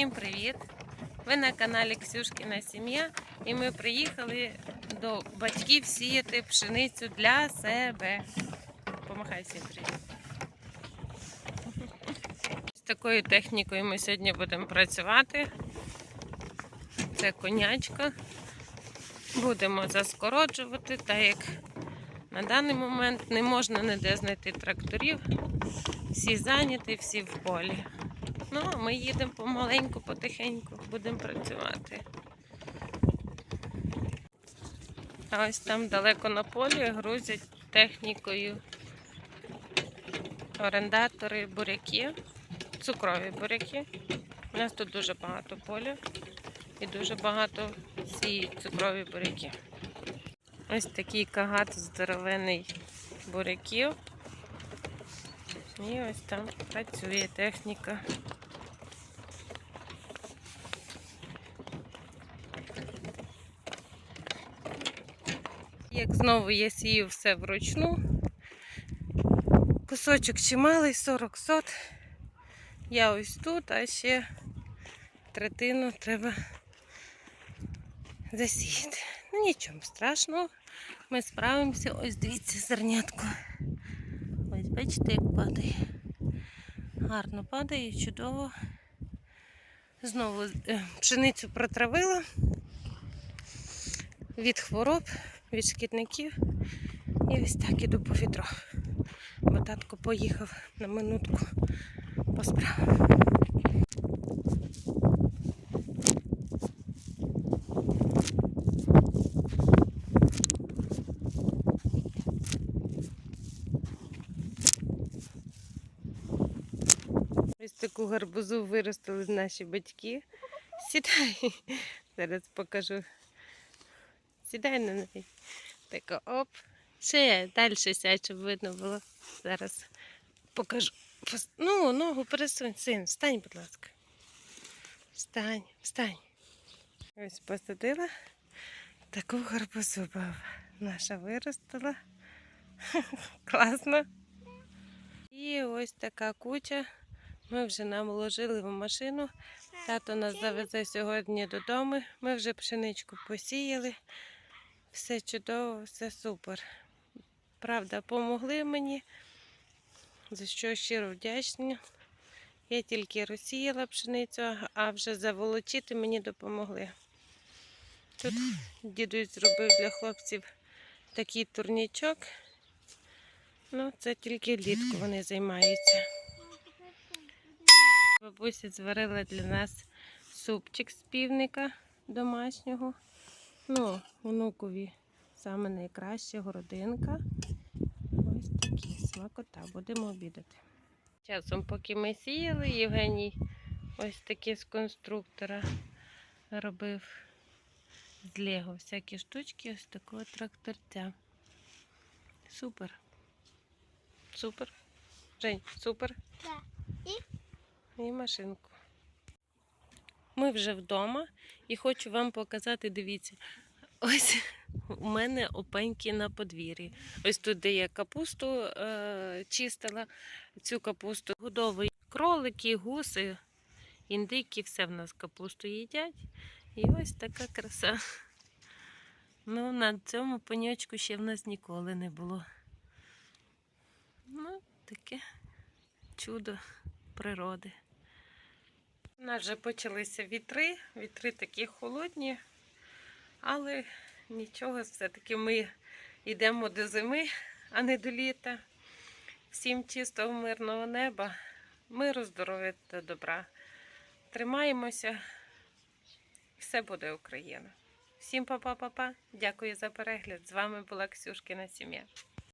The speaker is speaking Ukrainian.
Всім привіт! Ви на каналі Ксюшкіна Сім'я і ми приїхали до батьків сіяти пшеницю для себе. Помахай всім привіт. З такою технікою ми сьогодні будемо працювати. Це конячка. Будемо заскороджувати, так як на даний момент не можна ніде знайти тракторів. Всі зайняті, всі в полі. Ну, а ми їдемо помаленьку, потихеньку, будемо працювати. А ось там далеко на полі грузять технікою орендатори буряки, цукрові буряки. У нас тут дуже багато поля і дуже багато сіють цукрові буряки. Ось такий кагат здоровений буряків. І ось там працює техніка. Як знову я сію все вручну. Кусочок чималий, 40 сот. Я ось тут, а ще третину треба засіяти. Ну нічого страшного, ми справимося. Ось дивіться зернятко. Ось бачите, як падає. Гарно падає, чудово. Знову е, пшеницю протравила від хвороб, від шкідників. І ось так іду по відро. Бо татко поїхав на минутку по справам. Ось таку гарбузу виростили наші батьки. Сідай. Зараз покажу. Сідай на неї. Тако оп. Ще далі сядь, щоб видно було. Зараз покажу. Ну, ногу пересунь, син, встань, будь ласка. Встань, встань. Ось посадила таку гарбузу баба. Наша виростила. Класно. І ось така куча. Ми вже нам вложили в машину. Тато нас завезе сьогодні додому. Ми вже пшеничку посіяли. Все чудово, все супер. Правда, помогли мені, за що щиро вдячна. Я тільки розсіяла пшеницю, а вже заволочити мені допомогли. Тут дідусь зробив для хлопців такий турнічок. Ну, це тільки влітку вони займаються. Бабуся зварила для нас супчик з півника домашнього. Ну, онукові саме найкраща городинка. Ось такі смакота, будемо обідати. Часом, поки ми сіяли, Євгеній ось такі з конструктора робив з Лего всякі штучки, ось такого тракторця. Супер. Супер. Жень, супер. Да. І машинку. Ми вже вдома і хочу вам показати, дивіться, ось у мене опеньки на подвір'ї. Ось тут, де я капусту е, чистила, цю капусту годовий кролики, гуси, індики, все в нас капусту їдять. І ось така краса. Ну, на цьому пеньочку ще в нас ніколи не було. Ну, таке чудо природи. У нас вже почалися вітри, вітри такі холодні, але нічого, все-таки ми йдемо до зими, а не до літа. Всім чистого, мирного неба, миру, здоров'я та добра. Тримаємося, все буде Україна. Всім па-па-па-па. Дякую за перегляд. З вами була Ксюшкина сім'я.